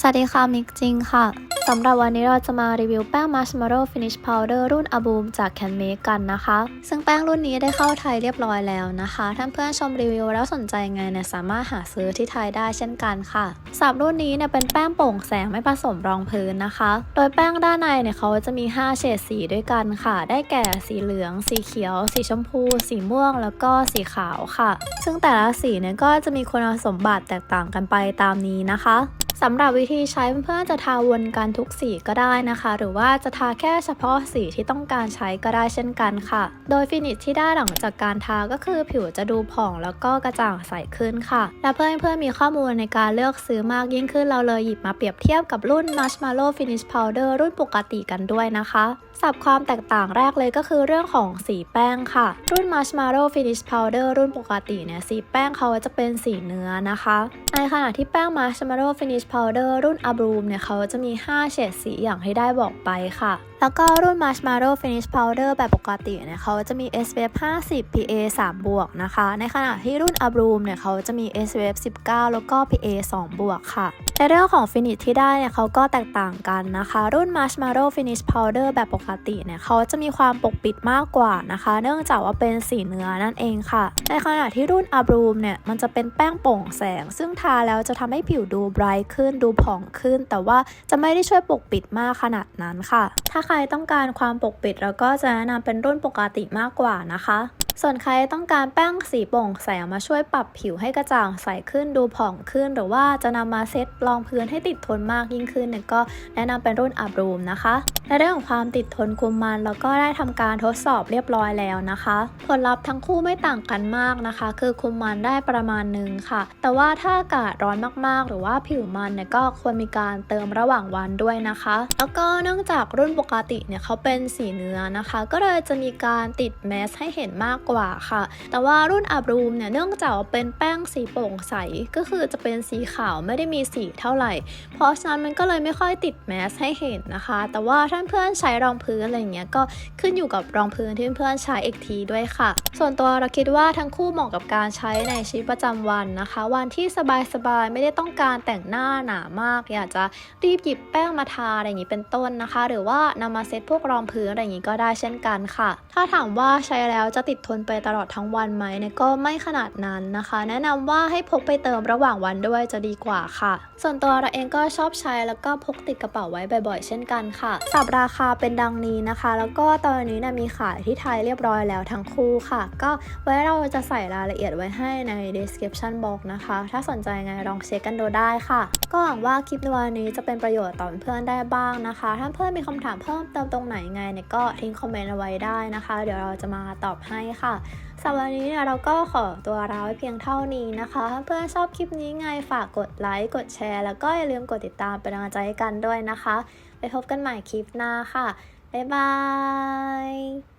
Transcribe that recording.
สวัสดีค่ะ มิกจริงค่ะ สำหรับวันนี้เราจะมารีวิวแป้ง Marshmallow Finish Powder รุ่น a b o o m จาก Can Make กันนะคะ ซึ่งแป้งรุ่นนี้ได้เข้าไทยเรียบร้อยแล้วนะคะท่านเพื่อนชมรีวิวแล้วสนใจไงเนี่ยสามารถหาซื้อที่ไทยได้เช่นกันค่ะสำหรับรุ่นนี้เนี่ยเป็นแป้งโป่งแสงไม่ผสมรองพื้นนะคะ โดยแป้งด้านในเนี่ยเขาจะมี 5 เฉดสีด้วยกันค่ะ ได้แก่สีเหลือง สีเขียว สีชมพู สีม่วง แล้วก็สีขาวค่ะ ซึ่งแต่ละสีเนี่ยก็จะมีคุณสมบัติแตกต่างกันไปตามนี้นะคะ สำหรับวิธีใช้เพื่อนๆจะทาวนกันทุกสีก็ได้นะคะ หรือว่าจะทาแค่เฉพาะสีที่ต้องการใช้ก็ได้เช่นกันค่ะ โดยฟินิชที่ได้หลังจากการทาก็คือผิวจะดูผ่องแล้วก็กระจ่างใสขึ้นค่ะ และเพื่อนเพื่อมีข้อมูลในการเลือกซื้อมากยิ่งขึ้นเราเลยหยิบมาเปรียบเทียบกับรุ่น Marshmallow Finish Powder รุ่นปกติกันด้วยนะคะ สับความแตกต่างแรกเลยก็คือเรื่องของสีแป้งค่ะ รุ่น Marshmallow Finish Powder รุ่นปกติเนี่ยสีแป้งเขาจะเป็นสีเนื้อนะคะ ในขณะที่แป้ง Marshmallow Finish Powder รุ่น a b r o o m เนี่ยเขาจะมี 5 เฉดสีอย่างที่ได้บอกไปค่ะ แล้วก็รุ่น Marshmallow Finish Powder แบบปกติเนี่ยเขาจะมี SPF 50 PA 3บวกนะคะ ในขณะที่รุ่น a b r o o m เนี่ยเขาจะมี SPF 19 แล้วก็ PA 2บวกค่ะ ในเรื่องของฟินิชที่ได้เนี่ยเขาก็แตกต่างกันนะคะ รุ่น Marshmallow Finish Powder แบบปกติเนี่ยเขาจะมีความปกปิดมากกว่านะคะ เนื่องจากว่าเป็นสีเนื้อนั่นเองค่ะ ในขณะที่รุ่น a b r o o m เนี่ยมันจะเป็นแป้งโปร่งแสง ซึ่งทาแล้วจะทำให้ผิวดูไบรท์ขึ้นดูผ่องขึ้น แต่ว่าจะไม่ได้ช่วยปกปิดมากขนาดนั้นค่ะ ถ้าใครต้องการความปกปิดเราก็จะแนะนำเป็นรุ่นปกติมากกว่านะคะ ส่วนใครต้องการแป้งสีโป่งแสมาช่วยปรับผิวให้กระจ่างใสขึ้นดูผ่องขึ้น หรือว่าจะนำมาเซตรองพื้นให้ติดทนมากยิ่งขึ้นเนี่ยก็แนะนำเป็นรุ่นอับรูมนะคะในเรื่องของความติดทนคุมมันเราก็ได้ทำการทดสอบเรียบร้อยแล้วนะคะ ผลลัพธ์ทั้งคู่ไม่ต่างกันมากนะคะ คือคุมมันได้ประมาณหนึ่งค่ะ แต่ว่าถ้าอากาศร้อนมากๆ หรือว่าผิวมันเนี่ยก็ควรมีการเติมระหว่างวันด้วยนะคะ แล้วก็เนื่องจากรุ่นปกติเนี่ยเขาเป็นสีเนื้อนะคะ ก็เลยจะมีการติดแมสให้เห็นมากกว่าค่ะ แต่ว่ารุ่นอับรูมเนี่ยเนื่องจากเป็นแป้งสีโปร่งใสก็คือจะเป็นสีขาวไม่ได้มีสีเท่าไหร่ เพราะฉะนั้นมันก็เลยไม่ค่อยติดแมสให้เห็นนะคะ แต่ว่าถ้าเพื่อนใช้รองพื้นอะไรเงี้ยก็ขึ้นอยู่กับรองพื้นที่เพื่อนใช้อีกทีด้วยค่ะ ส่วนตัวเราคิดว่าทั้งคู่เหมาะกับการใช้ในชีวิตประจำวันนะคะ วันที่สบายๆไม่ได้ต้องการแต่งหน้าหนามาก อยากจะรีบหยิบแป้งมาทาอะไรอย่างนี้เป็นต้นนะคะ หรือว่านำมาเซตพวกรองพื้นอะไรอย่างนี้ก็ได้เช่นกันค่ะ ถ้าถามว่าใช้แล้วจะติดทนไปตลอดทั้งวันไหมเนี่ยก็ไม่ขนาดนั้นนะคะ แนะนำว่าให้พกไปเติมระหว่างวันด้วยจะดีกว่าค่ะ ส่วนตัวเราเองก็ชอบใช้แล้วก็พกติดกระเป๋าไว้บ่อยๆ เช่นกันค่ะ สับราคาเป็นดังนี้นะคะ แล้วก็ตอนนี้นะมีขายที่ไทยเรียบร้อยแล้วทั้งคู่ค่ะ ก็ไว้เราจะใส่รายละเอียดไว้ให้ใน description box นะคะ ถ้าสนใจไงลองเช็คกันดูได้ค่ะ ก็หวังว่าคลิปในวันนี้จะเป็นประโยชน์ต่อเพื่อนได้บ้างนะคะ ถ้าเพื่อนมีคำถามเพิ่มเติมตรงไหนไงเนี่ยก็ทิ้งคอมเมนต์เอาไว้ได้นะคะ เดี๋ยวเราจะมาตอบให้ค่ะสำหรับวันนี้เนี่ยเราก็ขอตัวลาไว้เพียงเท่านี้นะคะถ้าเพื่อนชอบคลิปนี้ไงฝากกดไลค์ กดแชร์ แล้วก็อย่าลืมกดติดตามเป็นกำลังใจให้กันด้วยนะคะ ไปพบกันใหม่คลิปหน้าค่ะ บ๊ายบาย